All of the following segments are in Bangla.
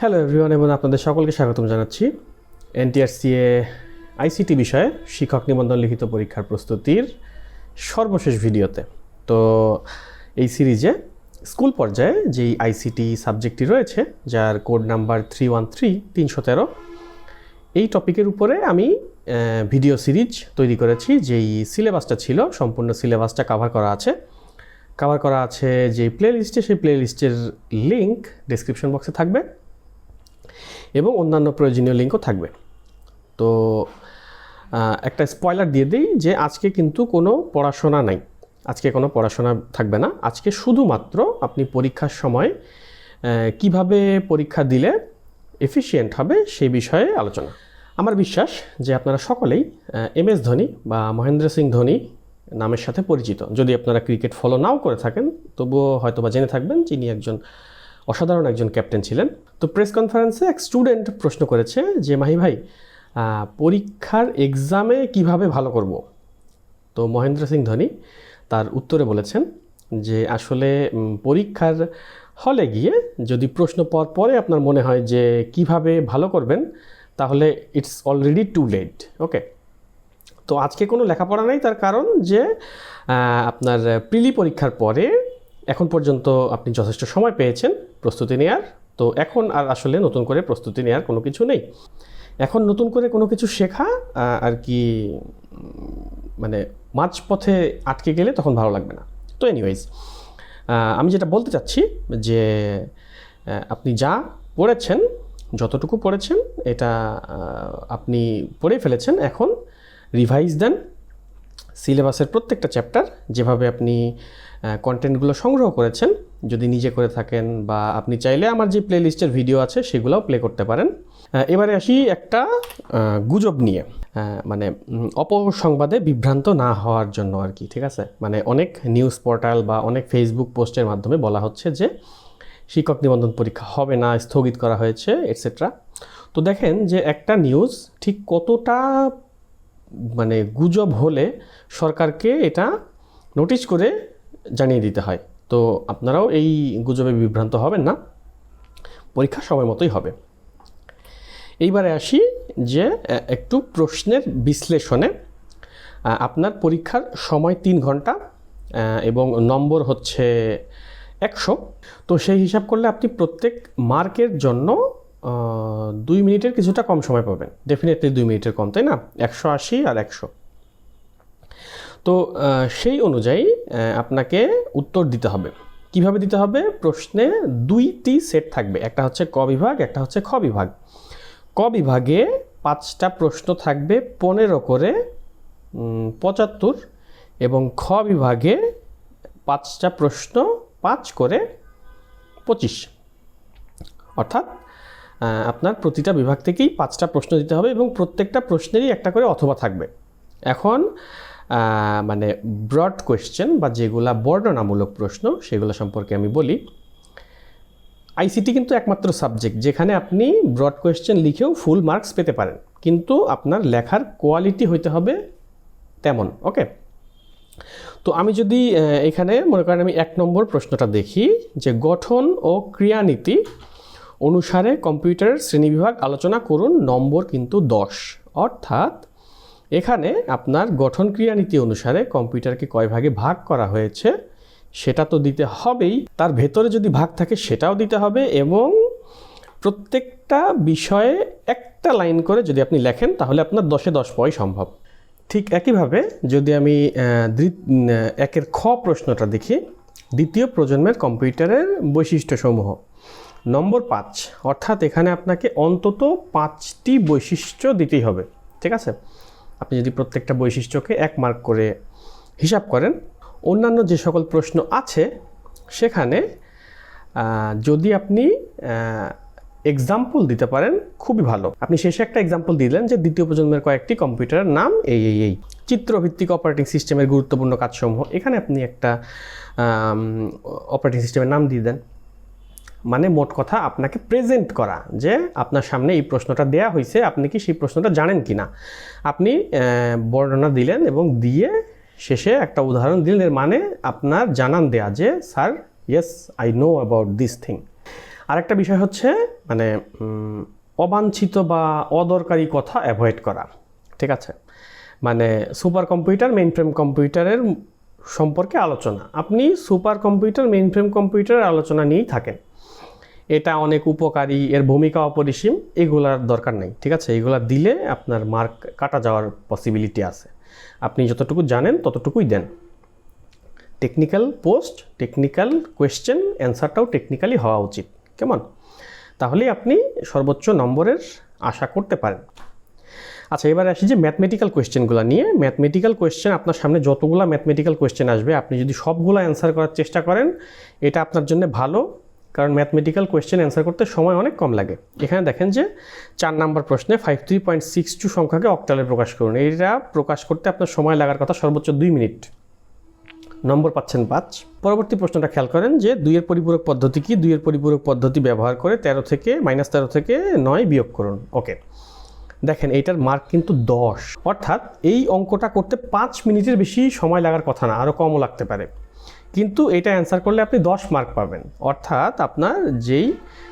হ্যালো এভরিওয়ান এবং আপনাদের সকলকে স্বাগতম জানাচ্ছি এনটিআরসিএ আইসিটি বিষয়ে শিক্ষক নিবন্ধন লিখিত পরীক্ষার প্রস্তুতির সর্বশেষ ভিডিওতে। তো এই সিরিজে স্কুল পর্যায়ে যেই আইসিটি সাবজেক্টটি রয়েছে, যার code number three one three তিনশো তেরো এই টপিকের উপরে আমি ভিডিও সিরিজ তৈরি করেছি, যেই সিলেবাসটা ছিল, সম্পূর্ণ সিলেবাসটা কভার করা আছে। কভার করা আছে যে প্লে লিস্টে সেই প্লে লিস্টের লিঙ্ক ডিসক্রিপশন বক্সে থাকবে। এবং অন্যান্য প্রয়োজনীয় লিঙ্কও থাকবে। তো একটা স্পয়লার দিয়ে দিই যে আজকে কিন্তু কোনো পড়াশোনা নাই। আজকে কোনো পড়াশোনা থাকবে না। আজকে শুধুমাত্র আপনি পরীক্ষার সময় কীভাবে পরীক্ষা দিলে এফিশিয়েন্ট হবে সেই বিষয়ে আলোচনা। আমার বিশ্বাস যে আপনারা সকলেই এম এস ধোনি বা মহেন্দ্র সিং ধোনি নামের সাথে পরিচিত। যদি আপনারা ক্রিকেট ফলো নাও করে থাকেন, তবুও হয়তো বা জেনে থাকবেন, যিনি একজন অসাধারণ একজন ক্যাপ্টেন ছিলেন। তো প্রেস কনফারেন্সে এক স্টুডেন্ট প্রশ্ন করেছে যে, মাহি ভাই পরীক্ষার এক্সামে কীভাবে ভালো করব? তো মহেন্দ্র সিং ধোনি তার উত্তরে বলেছেন যে, আসলে পরীক্ষার হলে গিয়ে যদি প্রশ্ন পর পরে আপনার মনে হয় যে, কীভাবে ভালো করবেন, তাহলে it's already too late okay তো আজকে কোনো লেখাপড়া নেই, তার কারণ যে আপনার প্রিলি পরীক্ষার পরে এখন পর্যন্ত আপনি যথেষ্ট সময় পেয়েছেন প্রস্তুতি নেওয়ার তো এখন আর আসলে নতুন করে প্রস্তুতি নেওয়ার কোনো কিছু নেই। এখন নতুন করে কোনো কিছু শেখা আর কি মানে মাঝপথে আটকে গেলে তখন ভালো লাগবে না। তো এনিওয়েজ আমি যেটা বলতে চাচ্ছি যে আপনি যা পড়েছেন, যতটুকু পড়েছেন, এটা আপনি পড়ে ফেলেছেন, এখন রিভাইজ দেন সিলেবাসের প্রত্যেকটা চ্যাপ্টার যেভাবে আপনি কন্টেন্টগুলো সংগ্রহ করেছেন, যদি নিজে করে থাকেন বা আপনি চাইলে আমার যে প্লে লিস্টের ভিডিও আছে সেগুলোও প্লে করতে পারেন। এবারে আসি একটা গুজব নিয়ে। মানে অপসংবাদে বিভ্রান্ত না হওয়ার জন্য আর কি, ঠিক আছে? মানে অনেক নিউজ পোর্টাল বা অনেক ফেসবুক পোস্টের মাধ্যমে বলা হচ্ছে যে, শিক্ষক নিবন্ধন পরীক্ষা হবে না, স্থগিত করা হয়েছে এটসেট্রা তো দেখেন যে একটা নিউজ ঠিক কতটা মানে গুজব হলে সরকারকে এটা নোটিশ করে জানিয়ে দিতে হয়। তো আপনারাও এই গুজবে বিভ্রান্ত হবেন না। পরীক্ষা সময় মতোই হবে। এইবারে আসি যে একটু প্রশ্নের বিশ্লেষণে। আপনার পরীক্ষার সময় তিন ঘণ্টা এবং নম্বর হচ্ছে একশো। তো সেই হিসাব করলে আপনি প্রত্যেক মার্কের জন্য দুই মিনিটের কিছুটা কম সময় পাবেন। ডেফিনেটলি দুই মিনিটের কম, তাই না? একশো আশি আর একশো। তো সেই অনুযায়ী আপনাকে উত্তর দিতে হবে। কীভাবে দিতে হবে? প্রশ্নে দুইটি সেট থাকবে। একটা হচ্ছে ক বিভাগ, একটা হচ্ছে খ বিভাগ। ক বিভাগে পাঁচটা প্রশ্ন থাকবে পনেরো করে পঁচাত্তর এবং খ বিভাগে পাঁচটা প্রশ্ন পাঁচ করে পঁচিশ। অর্থাৎ আপনার প্রতিটা বিভাগ থেকেই পাঁচটা প্রশ্ন দিতে হবে এবং প্রত্যেকটা প্রশ্নেরই একটা করে অথবা থাকবে। এখন মানে ব্রড কোয়েশ্চেন বা যেগুলা বর্ণনামূলক প্রশ্ন, সেগুলো সম্পর্কে আমি বলি। আইসিটি কিন্তু একমাত্র সাবজেক্ট যেখানে আপনি ব্রড কোয়েশ্চেন লিখেও ফুল মার্কস পেতে পারেন। কিন্তু আপনার লেখার কোয়ালিটি হইতে হবে তেমন ওকে তো আমি যদি এখানে মনে করেন আমি এক নম্বর প্রশ্নটা দেখি, যে গঠন ও ক্রিয়ানীতি অনুসারে কম্পিউটারের শ্রেণীবিভাগ আলোচনা করুন, নম্বর কিন্তু দশ। অর্থাৎ এখানে আপনার গঠন ক্রিয়ানীতি অনুসারে কম্পিউটারকে কয় ভাগে ভাগ করা হয়েছে? সেটা তো দিতে হবেই। তার ভেতরে যদি ভাগ থাকে, সেটাও দিতে হবে এবং প্রত্যেকটা বিষয়ে একটা লাইন করে যদি আপনি লেখেন, তাহলে আপনার দশে দশ পয় সম্ভব। ঠিক একইভাবে যদি আমি একের খ প্রশ্নটা দেখি, দ্বিতীয় প্রজন্মের কম্পিউটারের বৈশিষ্ট্যসমূহ। নম্বর পাঁচ, অর্থাৎ এখানে আপনাকে অন্তত পাঁচটি বৈশিষ্ট্য দিতেই হবে, ঠিক আছে? আপনি যদি প্রত্যেকটা বৈশিষ্ট্যকে এক মার্ক করে হিসাব করেন, অন্যান্য যে সকল প্রশ্ন আছে, সেখানে যদি আপনি এক্সাম্পল দিতে পারেন, খুবই ভালো। আপনি শেষে একটা এক্সাম্পল দিলেন যে দ্বিতীয় প্রজন্মের কয়েকটি কম্পিউটারের নাম এই এই এই। চিত্রভিত্তিক অপারেটিং সিস্টেমের গুরুত্বপূর্ণ কাজসমূহ। এখানে আপনি একটা অপারেটিং সিস্টেমের নাম দিয়ে দেন। মানে মোট কথা আপনাকে প্রেজেন্ট করা যে আপনার সামনে এই প্রশ্নটা দেয়া হয়েছে আপনি কি সেই প্রশ্নটা জানেন কি না আপনি বর্ণনা দিলেন এবং দিয়ে শেষে একটা উদাহরণ দিলেন এর মানে আপনার জানান দেয়া যে, sir yes I know about this thing আরেকটা বিষয় হচ্ছে মানে অবাঞ্ছিত বা অদরকারি কথা অ্যাভয়েড করা, ঠিক আছে? মানে সুপার কম্পিউটার মেইন ফ্রেম কম্পিউটারের সম্পর্কে আলোচনা। আপনি সুপার কম্পিউটার মেইন ফ্রেম কম্পিউটারের আলোচনা নিয়েই থাকেন। এটা অনেক উপকারী, এর ভূমিকা অপরিসীম, এগুলার দরকার নেই, ঠিক আছে? এগুলা দিলে আপনার মার্ক কাটা যাওয়ার পসিবিলিটি আছে। আপনি যতটুকু জানেন, ততটুকুই দেন। টেকনিক্যাল পোস্ট টেকনিক্যাল কোয়েশ্চেন অ্যান্সারটাও টেকনিক্যালি হওয়া উচিত। কেমন? তাহলেই আপনি সর্বোচ্চ নম্বরের আশা করতে পারেন। আচ্ছা এবার আসি যে ম্যাথমেটিক্যাল কোয়েশ্চেনগুলো নিয়ে। ম্যাথমেটিক্যাল কোয়েশ্চেন আপনার সামনে যতগুলো ম্যাথমেটিক্যাল কোয়েশ্চেন আসবে, আপনি যদি সবগুলো অ্যান্সার করার চেষ্টা করেন, এটা আপনার জন্য ভালো। কারণ ম্যাথমেটিক্যাল কোয়েশ্চেন অ্যান্সার করতে সময় অনেক কম লাগে। এখানে দেখেন যে চার নাম্বার প্রশ্নে five three point six two সংখ্যাকে অক্টালে প্রকাশ করুন। এইটা প্রকাশ করতে আপনার সময় লাগার কথা সর্বোচ্চ দুই মিনিট। নম্বর পাচ্ছেন পাঁচ। পরবর্তী প্রশ্নটা খেয়াল করেন যে দুইয়ের পরিপূরক পদ্ধতি কি? দুইয়ের পরিপূরক পদ্ধতি ব্যবহার করে তেরো থেকে মাইনাস তেরো থেকে নয় বিয়োগ করুন। ওকে দেখেন এইটার মার্ক কিন্তু দশ। অর্থাৎ এই অঙ্কটা করতে পাঁচ মিনিটের বেশি সময় লাগার কথা না আরও কমও লাগতে পারে। কিন্তু এটা অ্যান্সার করলে আপনি দশ মার্ক পাবেন। অর্থাৎ আপনার যেই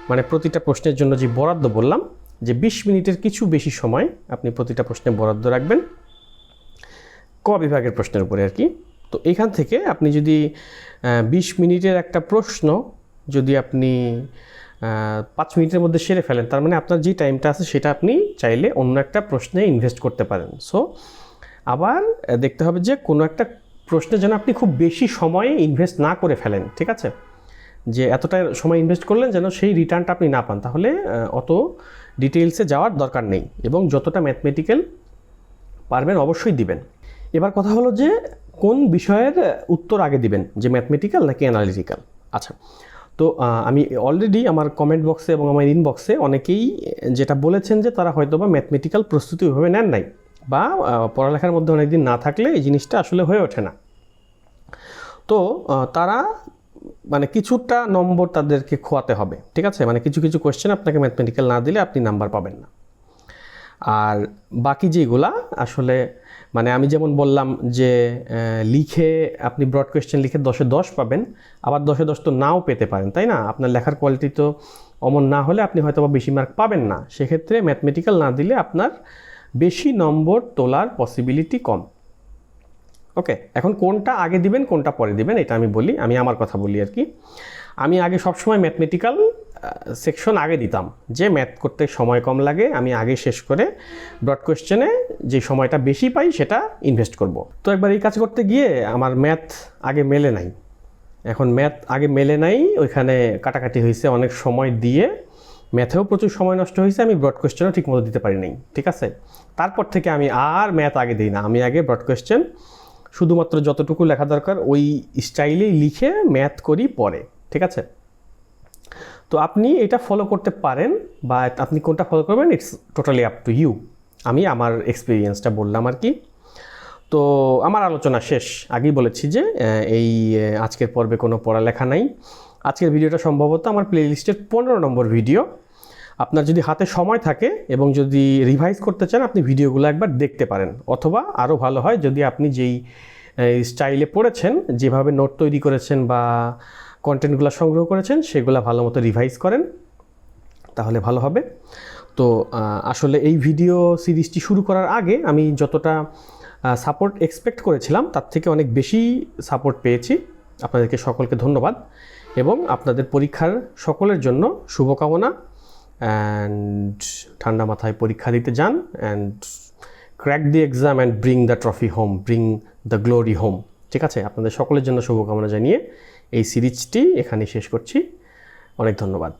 মানে প্রতিটা প্রশ্নের জন্য যে বরাদ্দ বললাম, যে বিশ মিনিটের কিছু বেশি সময় আপনি প্রতিটা প্রশ্নে বরাদ্দ রাখবেন, ক বিভাগের প্রশ্নের উপরে আর কি। তো এখান থেকে আপনি যদি বিশ মিনিটের একটা প্রশ্ন যদি আপনি পাঁচ মিনিটের মধ্যে সেরে ফেলেন। তার মানে আপনার যে টাইমটা আছে সেটা আপনি চাইলে অন্য একটা প্রশ্নে ইনভেস্ট করতে পারেন। সো আবার দেখতে হবে যে কোনো একটা প্রশ্নে যেন আপনি খুব বেশি সময়ে ইনভেস্ট না করে ফেলেন, ঠিক আছে? যে এতটা সময় ইনভেস্ট করলেন যেন সেই রিটার্নটা আপনি না পান। তাহলে অত ডিটেলসে যাওয়ার দরকার নেই এবং যতটা ম্যাথমেটিক্যাল পারবেন অবশ্যই দিবেন। এবার কথা হলো যে কোন বিষয়ের উত্তর আগে দিবেন? যে ম্যাথমেটিক্যাল নাকি অ্যানালিটিক্যাল আচ্ছা তো আমি অলরেডি আমার কমেন্ট বক্সে এবং আমার ইনবক্সে অনেকেই যেটা বলেছেন যে তারা হয়তো বা ম্যাথমেটিক্যাল প্রস্তুতি ওইভাবে নেন নাই বা পড়ালেখার মধ্যে অনেকদিন না থাকলে এই জিনিসটা আসলে হয়ে ওঠে না। তো তারা মানে কিছুটা নম্বর তাদেরকে খোয়াতে হবে, ঠিক আছে? মানে কিছু কিছু কোয়েশ্চেন আপনাকে ম্যাথমেটিক্যাল না দিলে আপনি নাম্বার পাবেন না। আর বাকি যেগুলা আসলে মানে আমি যেমন বললাম যে লিখে আপনি ব্রড কোয়েশ্চেন লিখে দশে দশ পাবেন, আবার দশে দশ তো নাও পেতে পারেন, তাই না? আপনার লেখার কোয়ালিটি তো অমন না হলে আপনি হয়তো বা বেশি মার্ক পাবেন না। সেক্ষেত্রে ম্যাথমেটিক্যাল না দিলে আপনার বেশি নম্বর তোলার পসিবিলিটি কম। ওকে, এখন কোনটা আগে দিবেন, কোনটা পরে দিবেন, এটা আমি বলি, আমি আমার কথা বলি আর কি। আমি আগে সবসময় ম্যাথমেটিক্যাল সেকশন আগে দিতাম, যে ম্যাথ করতে সময় কম লাগে, আমি আগে শেষ করে ব্রড কোয়েশ্চেনে যে সময়টা বেশি পাই সেটা ইনভেস্ট করব। তো একবার এই কাজ করতে গিয়ে আমার ম্যাথ আগে মেলে নাই। এখন ম্যাথ আগে মেলে নাই, ওইখানে কাটাকাটি হয়েছে অনেক সময় দিয়ে। ম্যাথেও প্রচুর সময় নষ্ট হয়েছে, আমি ব্রড কোয়েশ্চেনও ঠিকমতো দিতে পারি নাই, ঠিক আছে? তারপর থেকে আমি আর ম্যাথ আগে দিই না, আমি আগে ব্রড কোয়েশ্চেন শুধুমাত্র যতটুকু লেখা দরকার, ওই স্টাইলেই লিখে ম্যাথ করি পরে, ঠিক আছে? তো আপনি এটা ফলো করতে পারেন বা আপনি কোনটা ফলো করবেন it's totally up to you আমি আমার এক্সপিরিয়েন্সটা বললাম আর কি। তো আমার আলোচনা শেষ। আগেই বলেছি যে এই আজকের পর্বে কোনো পড়ালেখা নাই। আজকের ভিডিওটা সম্ভবত আমার প্লেলিস্টের পনেরো নম্বর ভিডিও আপনার যদি হাতে সময় থাকে এবং যদি রিভাইজ করতে চান, আপনি ভিডিওগুলো একবার দেখতে পারেন। অথবা আরও ভালো হয়, যদি আপনি যেই স্টাইলে পড়েছেন, যেভাবে নোট তৈরি করেছেন বা কন্টেন্টগুলো সংগ্রহ করেছেন, সেগুলো ভালো মতো রিভাইজ করেন, তাহলে ভালো হবে। তো আসলে এই ভিডিও সিরিজটি শুরু করার আগে আমি যতটা সাপোর্ট এক্সপেক্ট করেছিলাম, তার থেকে অনেক বেশি সাপোর্ট পেয়েছি। আপনাদেরকে সকলকে ধন্যবাদ এবং আপনাদের পরীক্ষার সকলের জন্য শুভকামনা। অ্যান্ড ঠান্ডা মাথায় পরীক্ষা দিতে যান and crack the exam and bring the trophy home bring the glory home ঠিক আছে? আপনাদের সকলের জন্য শুভকামনা জানিয়ে এই সিরিজটি এখানে শেষ করছি। অনেক ধন্যবাদ।